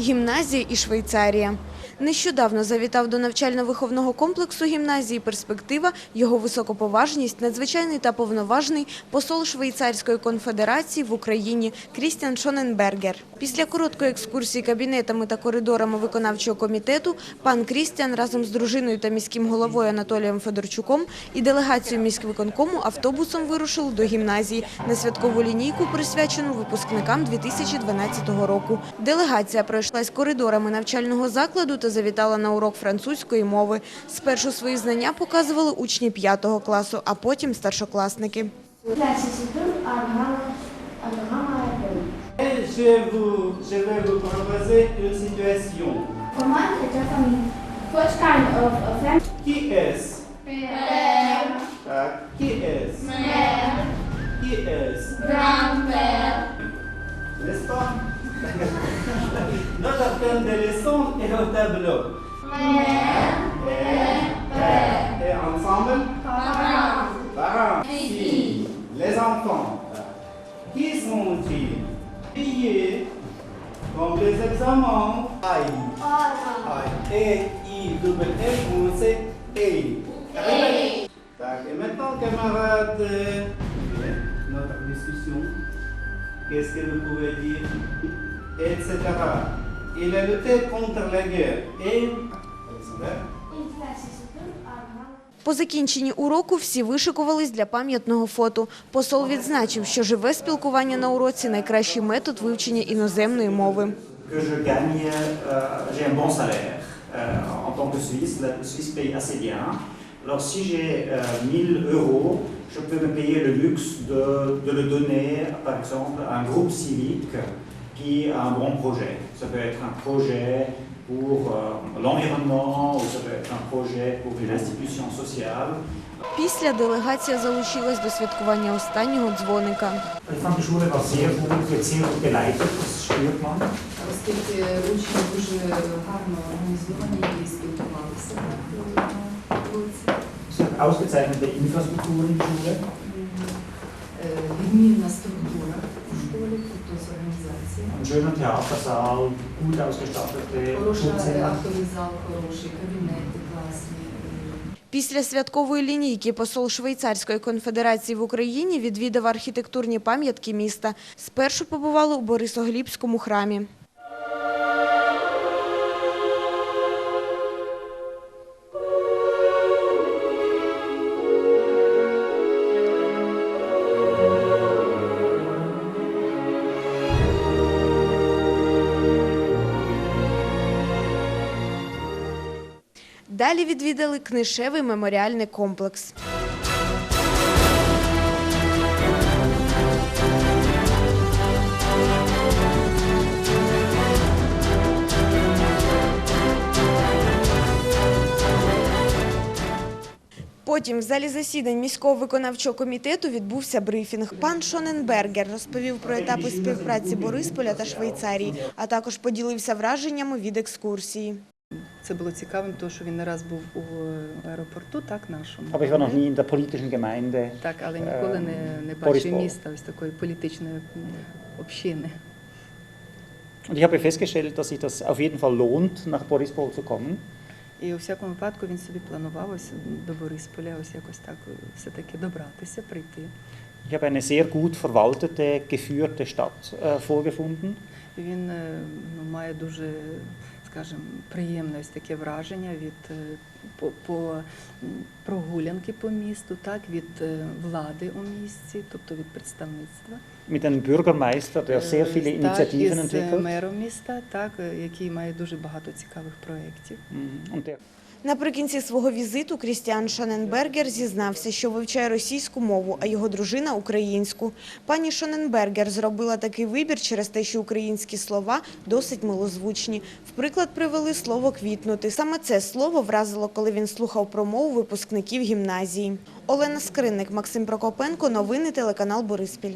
Гімназія і Швейцарія. Нещодавно завітав до навчально-виховного комплексу гімназії «Перспектива» його високоповажність, надзвичайний та повноважний посол Швейцарської конфедерації в Україні Крістіан Шоненбергер. Після короткої екскурсії кабінетами та коридорами виконавчого комітету пан Крістіан разом з дружиною та міським головою Анатолієм Федорчуком і делегацією міськвиконкому автобусом вирушили до гімназії на святкову лінійку, присвячену випускникам 2012 року. Делегація пройшлась коридорами навчального закладу та завітала на урок французької мови. Спершу свої знання показували учні 5 класу, а потім старшокласники. Qui Ah, Qui est-ce N'est-ce pas Notre thème de leçon est au tableau. Et, et ensemble Parents. Qui Les enfants. Qui sont-ils? Pillés comme les examens. Aïe. Aïe. Et, I, double on sait E. Et maintenant, camarades, notre discussion. Qu'est-ce que vous pouvez dire? Etc. Il a lutté contre la guerre. Et. Alexander In classification are grammar. По закінченні уроку всі вишикувались для пам'ятного фото. Посол відзначив, що живе спілкування на уроці – найкращий метод вивчення іноземної мови. que je gagne, euh, j'ai un bon salaire. Euh, en tant que Suisse, la Suisse paye assez bien. Alors si j'ai euh, 1000 euros, je peux me payer le luxe de, de le donner, par exemple, à un groupe civique qui a un bon projet. Ça peut être un projet pour euh, l'environnement ou ça peut être un projet pour une institution sociale. Після делегація залучилась до святкування останнього дзвоника. Оскільки учні дуже гарно організовані і спілкувалися на вулиці. Ausgezeichnete Infrastruktur in der Schule. Е, Відмінна структура у школі, тобто з Ein Theatersaal, gut ausgestattete хороший, кабінети класні. Після святкової лінійки посол Швейцарської конфедерації в Україні відвідав архітектурні пам'ятки міста. Спершу побували у Борисоглібському храмі. Далі відвідали книжевий меморіальний комплекс. Потім в залі засідань міського виконавчого комітету відбувся брифінг. Пан Шоненбергер розповів про етапи співпраці Борисполя та Швейцарії, а також поділився враженнями від екскурсії. Це було цікавим, тому що він не раз був у аеропорту, так, нашому. Aber ich war noch nie in der politischen Gemeinde. Так, але ніколи не, не бачив міста ось такої політичної общини. Und ich habe festgestellt, dass sich das auf jeden Fall lohnt, nach Borispol zu kommen. І у всякому випадку він собі планував ось до Борисполя ось якось так е, все-таки добратися, прийти. Ich habe eine sehr gut verwaltete, geführte Stadt äh, vorgefunden. Він е, ну, має дуже, скажімо, приємне ось таке враження від е, по, по прогулянки по місту, так, від е, влади у місті, тобто від представництва. Mit einem Bürgermeister, der sehr viele Initiativen entwickelt. мером міста, так, е, який має дуже багато цікавих проєктів. Mhm. Наприкінці свого візиту Крістіан Шоненбергер зізнався, що вивчає російську мову, а його дружина – українську. Пані Шоненбергер зробила такий вибір через те, що українські слова досить милозвучні. В приклад привели слово «квітнути». Саме це слово вразило, коли він слухав промову випускників гімназії. Олена Скринник, Максим Прокопенко. Новини телеканал «Бориспіль».